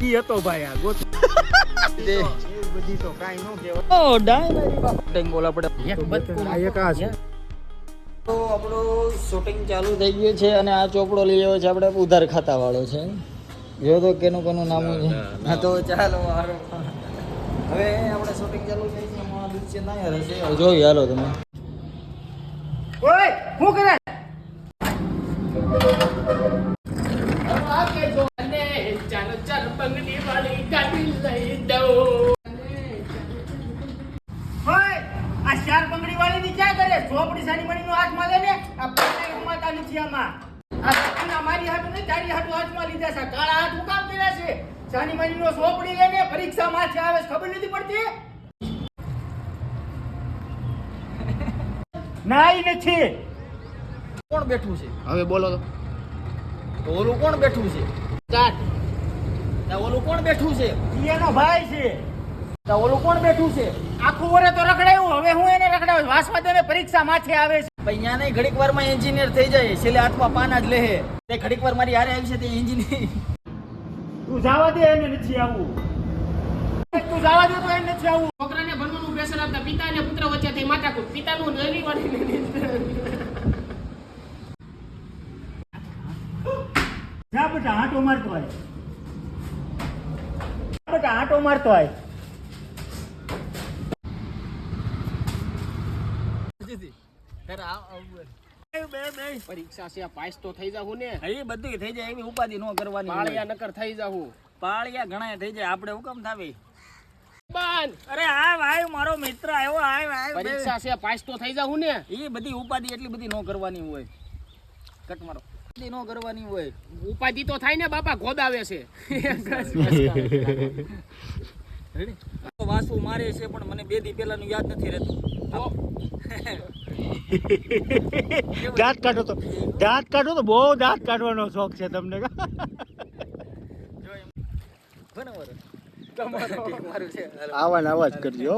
ઈ હતો ભાઈ આ ગોત. બધી તો કાંઈ ન કહેવાય. ઓ ડાયરી બાપા. બોલ આપણે. એક બતકું આ એક આ છે. તો આપણું શૂટિંગ ચાલુ થઈ ગયું છે અને આ ચોપડો લઈ આવ્યો છે આપણે ઉધાર ખાતા વાળો છે. જો તો કેનું કેનું નામ છે. હા તો ચાલો હારો. હવે આપણે શૂટિંગ ચાલુ થઈ છે. એમાં દિવસે ના યાર હવે જોઈ હાલો તમે. ઓય શું કરે ઓય, આ ચાર બંગડી વાળી ની ક્યાં કરે ચોપડી સાની મણી નો હાથમાં લે ને આ પૈસા ઉમાતા નથી આમાં આ સપના મારી હાથ ને તારી હાથમાં લીધા છે. કાળા હાથ હું કામ કર્યા છે. સાની મણી નો ચોપડી લે પરીક્ષા માં છે. આવે ખબર નથી પડતી? નાઈ નથી. કોણ બેઠું છે? હવે બોલો તો. ઓલું કોણ બેઠું છે? ચાટ ઓલું કોણ બેઠું છે? એનો ભાઈ છે. તો ઓલું કોણ બેઠું છે? આખું વરે તો રખડાયું. હવે હું એને રખડાવું? વાસવા તેને પરીક્ષા માથે આવે છે. અહીંયા નહીં ઘડીક વારમાં એન્જિનિયર થઈ જાય. છેલ્લે હાથમાં પાના જ લે તે ઘડીક વાર મારી હારે આવી છે તે એન્જિનિયર તું જવા દે એને નથી આવવું તું જવા દે તો એને નથી આવવું છોકરાને ભણવાનું પ્રેશર આપતા પિતા અને પુત્ર વચ્ચે થઈ માથાકૂટ પિતાનું નરી વાળી જા બેટા આટો મારતો હોય જા બેટા આટો મારતો હોય બે બે પરીક્ષા છે પાસ તો થઈ જાઉં ને. એ બધું થઈ જાય એવી ઉપાધિ ન કરવાની. પાળિયા નકર થઈ જાઉં પાળિયા ઘણા થઈ જાય આપણે હુકમ થાવી? અરે આવ આવ મારો મિત્ર આવ્યો આવ આવ પરીક્ષા છે પાસ તો થઈ જાઉં ને. એ બધી ઉપાધિ એટલી બધી ન કરવાની હોય. કટ મારો. ન કરવાની હોય. ઉપાધિ તો થાય ને બાપા ગોદાવે છે. વાસુ મારે છે પણ મને બે દી પહેલાનું યાદ નથી રહેતું. દાંત કાઢો તો. દાંત કાઢો તો બહુ દાંત કાઢવાનો શોખ છે તમને. જો એમ બરાબર ઠીક મારું છે હાલો. આવા આવા જ કરજો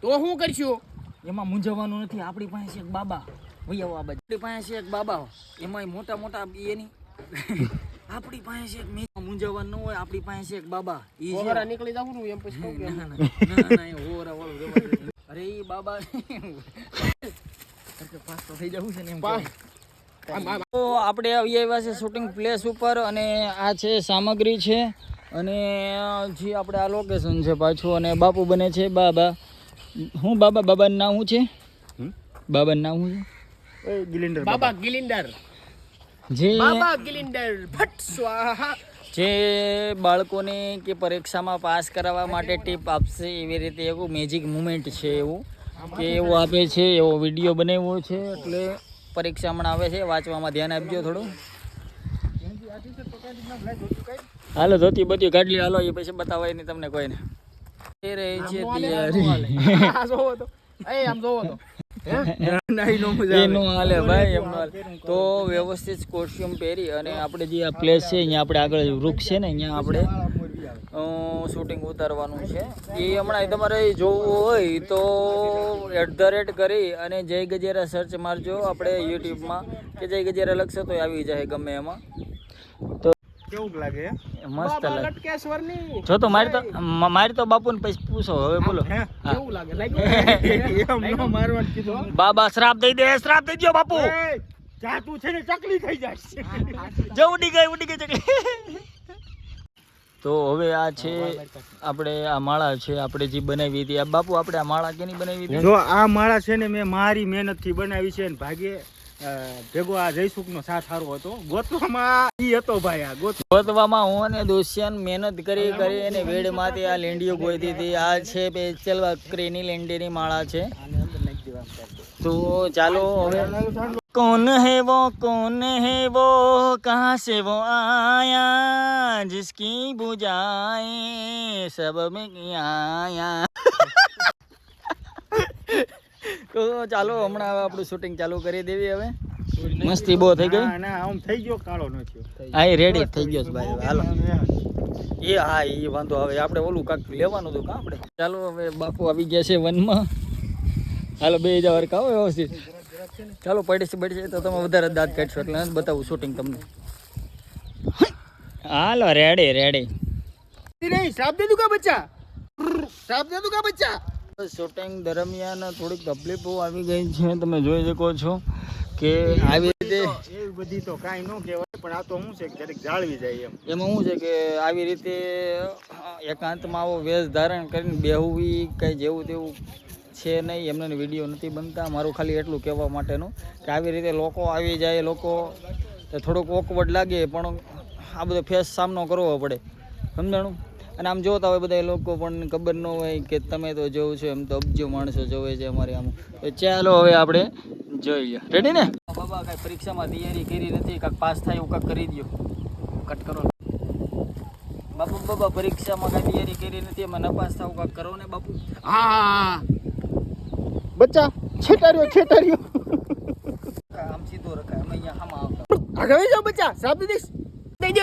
તો શું કરશું? એમાં મૂંઝવવાનું નથી. આપણી પાસે એક બાબા. ભાઈ આવો આ આપણી પાસે છે એક બાબા એમાં મોટા મોટા એની. આપણી પાસે છે એક મેં મૂંઝવવાનું ન હોય આપણી પાસે છે એક બાબા. ઈ ઓરા નીકળી જાઉં ને એમ પછી કહું ના, ના, ના, ઓરા એ હોરા વાળું જવા. અરે ઈ બાબા તો થઈ જવું છે ને એમ પા- કહું. આમ, આમ, તો આપણે આવી આવ્યા છે શૂટિંગ પ્લેસ ઉપર અને આ છે સામગ્રી છે અને જે આપણે આ લોકેશન છે પાછું અને બાપુ બને છે બાબા. હું બાબા બાબાનું નામ શું છે? બાબાનું નામ શું છે? ગિલિન્ડર બાબા ગિલિન્ડર. જે બાબા ગિલિન્ડર ભટ્ટ સ્વાહા. જે બાળકોને કે પરીક્ષામાં પાસ કરાવવા માટે ટીપ આપશે એવી રીતે એવું મેજિક મુમેન્ટ છે એવું. કે એવું આપે છે એવો વીડિયો બનાવ્યો છે એટલે પરીક્ષા હમણાં આવે છે વાંચવામાં ધ્યાન આપજો થોડું. હાલો ધોતી બધી ગાડલી હાલો એ પછી બતાવાય નહીં તમને કોઈને. એ રહી છે તૈયારી. તો. વ્યવસ્થિત કોસ્ટ્યુમ પહેરી અને આપણે જે આ પ્લેસ છે અહીંયા આપણે આગળ વૃક્ષ છે ને અહીંયા આપણે શૂટિંગ ઉતારવાનું છે. એ હમણાં તમારે જોવું હોય તો એટ ધ રેટ કરી અને જય ગજેરા સર્ચ મારજો. આપણે યુટ્યુબમાં કે જય ગજેરા લખશો તો આવી જાય ગમે એમાં. તો કેવું લાગે? મસ્ત લાગે. જો તો મારી તો મારી તો બાપુને પછી પૂછો. હવે બોલો? કેવું લાગે? બાબા શ્રાપ દઈ દે શ્રાપ દઈ દો બાપુ. એ, જા તું છે ને ચકલી થઈ જાય જો ઉડી ગઈ ઉડી ગઈ ચકલી. તો હવે આ છે આપણે આ માળા છે આપણે જે બનાવી હતી. આ બાપુ આપણે આ માળા કેની બનાવી હતી? જો આ માળા છે ને મેં મારી મહેનતથી બનાવી છે ને ભાગ્યે ભેગો આ જયસુખ નો સાથ સારો હતો. ગોતવામાં ઈ હતો ભાઈ આ ગોત ગોતવામાં હું અને દોસ્યાન મહેનત કરી કરી અને વેડમાંથી આ લેંડીઓ ગોતી હતી. આ છે પેચલ ક્રેની લેંડીની માળા છે. તો ચાલો હવે कौन है वो कौन है वो कहाँ से वो आया जिसकी बुझाए सब में आया તો ચાલો હમણાં હવે આપણું શૂટિંગ ચાલુ કરી દેવી હવે મસ્તી બહુ થઈ ગઈ ના ના આમ થઈ ગયો કાળો નો થયો હા એ રેડી થઈ ગયો છે ભાઈ હાલો એ હા એ વાંધો હવે આપણે ઓલું કાંક લેવાનું હતું કાં આપણે ચાલો હવે બાપુ આવી ગયા છે વનમાં હાલો બે હજાર વાર ખાઓ વ્યવસ્થિત ચાલો પડે છે પડે છે તો તમે વધારે દાંત કાઢશો એટલે બતાવું શૂટિંગ તમને. હાલો રેડી રેડી નહીં સાપ દે દુકા બચ્ચા? સાપ દે શૂટિંગ દરમિયાન થોડીક તકલીફો આવી ગઈ છે. તમે જોઈ શકો છો કે આવી રીતે એવી બધી તો કાંઈ ન કહેવાય પણ આ તો શું છે ક્યારેક જાળવી જાય એમ. એમાં શું છે કે આવી રીતે એકાંતમાં આવો વેશ ધારણ કરીને બેહવું કંઈ જેવું તેવું છે નહીં એમને વીડિયો નથી બનતા. મારું ખાલી એટલું કહેવા માટેનું કે આવી રીતે લોકો આવી જાય લોકો થોડુંક ઓકવર્ડ લાગે પણ આ બધો ફેસ સામનો કરવો પડે. સમજાણું? અને આમ જોતા હોય બધા લોકો પણ ખબર ન હોય કે તમે તો જોવું છો એમ તો અબજો માણસો જોવે છે અમારે આમ. તો ચાલો હવે આપણે જોઈ લો રેડી ને? બાબા કાંઈ પરીક્ષામાં તૈયારી કરી નથી કાંઈક પાસ થાય એવું કાંઈક કરી દો કટ કરો. બાપુ બાબા પરીક્ષામાં કાંઈ તૈયારી કરી નથી એમાં નપાસ થાવ કાંઈક કરો ને બાપુ? હા. બચ્ચા છેટાર્યો છેટાર્યો આમ સીધો રખાય અમે અહીંયા હામાં આવતા. આગળ જાઓ બચ્ચા સાફ દઈ દઈશ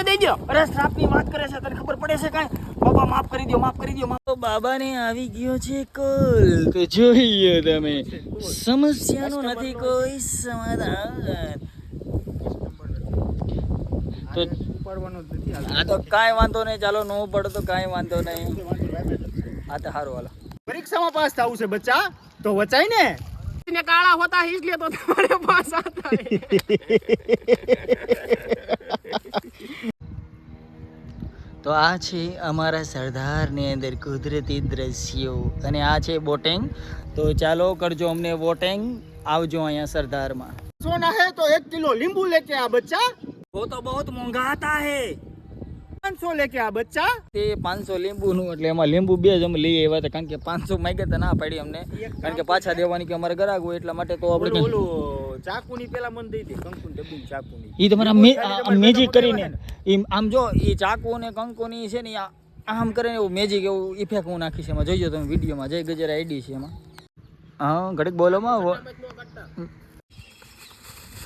દઈ દો અરે શ્રાપની વાત કરે છે તને ખબર પડે છે કાંઈ? બાબા માફ કરી દો માફ કરી દો માફ. બાબાને આવી ગયો છે કોલ. તો જોઈએ તમે. સમસ્યાનું નથી કોઈ સમાધાન. તો આ તો કાંઈ વાંધો નહીં ચાલો ન પડે તો કાંઈ વાંધો નહીં. આ તો સારું હાલો. પરીક્ષામાં પાસ થવું છે બચ્ચા. તો વચાય ને. કાળા હોતા હિસલે તો તમારે પાસ આતા તો આ છે અમારા સરદારની અંદર કુદરતી દ્રશ્યો અને આ છે બોટિંગ. તો ચાલો કરજો અમને બોટિંગ. આવજો અહીંયા સરદારમાં. સોના હે તો એક કિલો લીંબુ લેકે આ બચ્ચા. વો તો બહુ મોંઘા હતા હે. પાંચસો લે કે આ બચ્ચા? તે પાંચસો લીંબુ નું એટલે એમાં લીંબુ બે જ અમે લઈ આવ્યા કારણ કે પાંચસો માંગ્યા ના પાડી અમને. કારણ કે પાછા દેવાની કે અમારે ગ્રાહક હોય એટલા માટે તો આપણે ઓલું ચાકુની પેલા મન દઈ દે કંકુ ચાકુની. મેજિક કરીને. આમ જો ઈ ચાકુ ને કંકુ છે ને આમ કરે એવું મેજિક એવું ઇફેક્ટ હું નાખીશ એમાં. જોઈજો તમે વિડીયોમાં જય ગજરા આઈડી છે એમાં. હા ઘડીક બોલો માં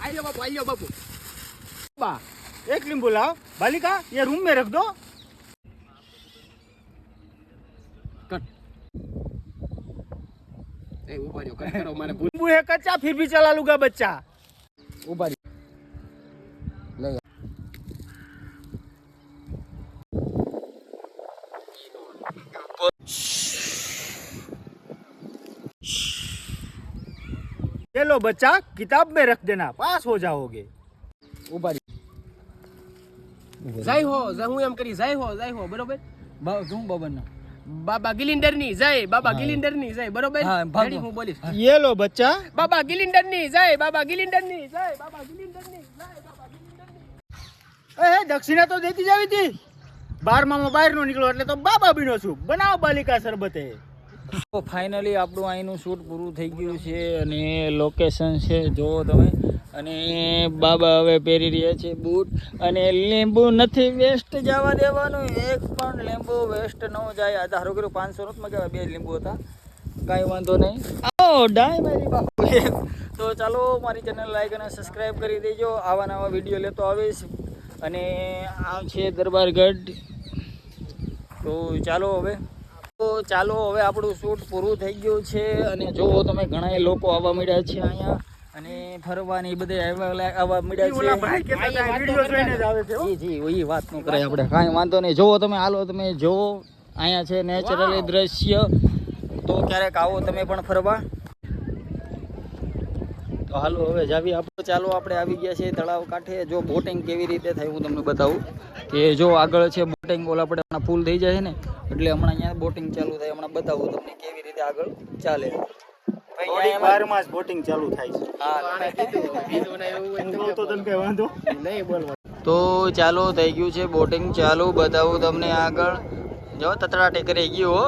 આલ્યો બાપુ આલ્યો બાપુ. બા. एक नींबू लाओ बालिका ये रूम में रख दो। ए ऊपर जो कट करो मारे नींबू है कच्चा फिर भी चला लूँगा बच्चा। ऊपर। ये लो बच्चा किताब में रख देना पास हो जाओगे। ऊपर। જાય હો હું એમ કરી જાય હો જાય હો બરોબર? હું બબનનો બાબા ગિલિન્ડરની જય બાબા ગિલિન્ડરની જય બરોબર? હું બોલીશ. યે બચ્ચા. બાબા ગિલિન્ડરની જય બાબા ગિલિન્ડરની જય બાબા ગિલિન્ડરની એ દક્ષિણા તો દેતી જાવી હતી. બારમાં માં બહાર નો નીકળો એટલે તો બાબા બીનો છું. બનાવ બાલિકા સરબતે. તો ફાઇનલી આપણું અહીંનું શૂટ પૂરું થઈ ગયું છે અને લોકેશન છે, જુઓ તમે. અને બાબા હવે પહેરી રહ્યા છે બૂટ અને લીંબુ નથી વેસ્ટ જવા દેવાનું. એક પણ લીંબુ વેસ્ટ ન જાય. આ ધારો કર્યું પાંચસો નથી મગાવ્યા બે લીંબુ હતા. કાંઈ વાંધો નહીં. આવો, ડાય મારી બાપુ. તો ચાલો, મારી ચેનલ લાઈક અને સબસ્ક્રાઈબ કરી દેજો. આવા નવા વીડિયો લેતો આવીશ. અને આ છે દરબારગઢ. તો ચાલો હવે. તો ચાલો હવે આપણું શૂટ પૂરું થઈ ગયું છે અને જો તમે ઘણા લોકો આવવા મળ્યા છે અહીંયા અને ફરવાની બધે આવ્યા આવવા મળ્યા છે. જ જી જી એ વાત ન કરાય આપણે. કાંઈ વાંધો નહીં. જોવો તમે હાલો તમે જોવો અહીંયા છે નેચરલી દ્રશ્ય. તો ક્યારેક આવો તમે પણ ફરવા. તો હાલો હવે જાવી આપણે. ચાલો આપણે આવી ગયા છે તળાવ કાંઠે. જો બોટિંગ કેવી રીતે થાય હું તમને બતાવું. કે જો આગળ છે બોટિંગ ઓલા આપણે હમણાં ફૂલ થઈ જાય છે ને એટલે હમણાં અહીંયા બોટિંગ ચાલુ થાય. હમણાં બતાવું તમને કેવી રીતે આગળ ચાલે. ભાઈ થોડીક વારમાં જ બોટિંગ ચાલુ થાય છે. હા એવું તો તને કઈ વાંધો? નહીં બોલવા તો ચાલો થઈ ગયું છે બોટિંગ ચાલુ. બતાવું તમને આગળ. જો તતરા કરી ગયું હો.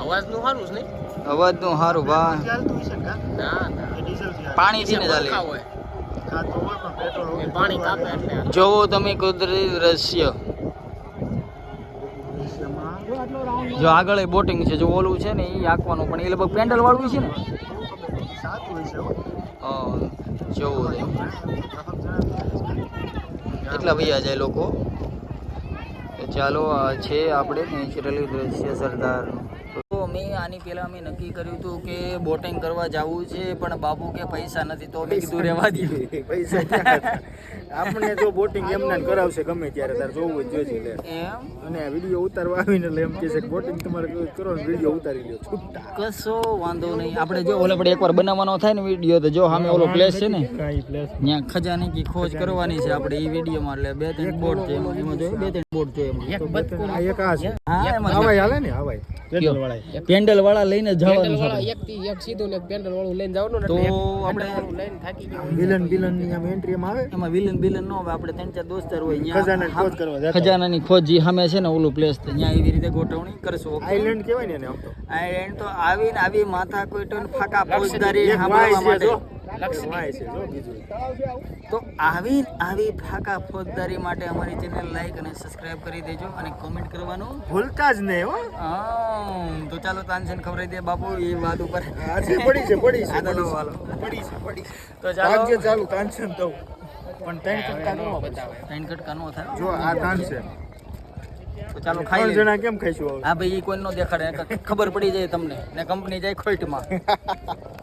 અવાજનું સારું છે નહીં? અવાજનું સારું ભા પાણી છે ને? ના ના. ને ચાલે? જોવો તમે કુદરતી દ્રશ્ય. જો આગળ બોટિંગ છે જો ઓલું છે ને એ આંકવાનું. પણ એ લગભગ પેન્ડલ વાળું છે ને? જોવું એટલા ભૈયા જાય લોકો? ચાલો આ છે આપણે નેચરલી દ્રશ્ય સરદારનું. તો મેં આની પહેલા અમે નક્કી કર્યું હતું કે બોટિંગ કરવા જવું છે પણ બાબુ કે પૈસા નથી તો મેં કીધું રહેવા દીધું પૈસા આપણે જો બોટિંગ એમને એમ કરાવશે ગમે ત્યારે તાર જોવું જ જોઈશે એમ? અને વીડિયો ઉતારવા આવીને એટલે એમ કહે છે બોટિંગ તમારે કરો ને વીડિયો ઉતારી લ્યો છૂટા. કશો વાંધો નહીં. આપણે જો ઓલે આપણે એકવાર બનાવવાનો થાય ને વીડિયો તો જો સામે ઓલો પ્લેસ છે ને કાંઈ પ્લેસ ત્યાં ખજાની કી ખોજ કરવાની છે આપણે એ વિડીયોમાં એટલે બે ત્રણ બોટ છે એમાં જોયું બે ત્રણ બોટ છે એમાં. એક બતકું આ એક આ છે હા એમાં હવાઈ હાલે ને હવાઈ. કયો? પેન્ડલ વાળા લઈને જવાનું છે વાળા એક થી એક સીધું ને પેન્ડલ વાળું લઈને જવાનું તો આપણે લઈને થાકી ગયા. વિલન વિલનની આમ એન્ટ્રી માં આવે? એમાં વિલન બિલન નો આવે આપણે ત્રણ ચાર દોસ્તાર હોય અહીંયા ખજાના ખોજ કરવા જતા. ખજાનાની ખોજ જે સામે છે ને ઓલું પ્લેસ ત્યાં એવી રીતે ગોઠવણી કરશું આઈલેન્ડ કહેવાય ને એને આમ તો. આઈલેન્ડ તો આવીને આવી માથા કોઈ તો ફાકા ફોજદારી સાંભળવા માટે. બીજું. તો આવી આવી ફાકા ફોજદારી માટે અમારી ચેનલ લાઈક અને સબસ્ક્રાઇબ કરી દેજો અને કોમેન્ટ કરવાનું ભૂલતા જ નહીં હો. તો ચાલો તાનસેન ખબર દે બાપુ એ વાત ઉપર. પડી છે પડી છે તો પડી. છે. પડી છે તો ચાલો. ચાલુ તાનસેન તો. પણ ત્રણ કટકા નો બતાવે. ત્રણ કટકા નો થાય. જો આ તાનસેન. તો ચાલો ખાઈ જણા કેમ ખાઈશું હા ભાઈ એ કોઈ નો દેખાડે. ખબર પડી જાય તમને. ને કંપની જાય ખોટમાં.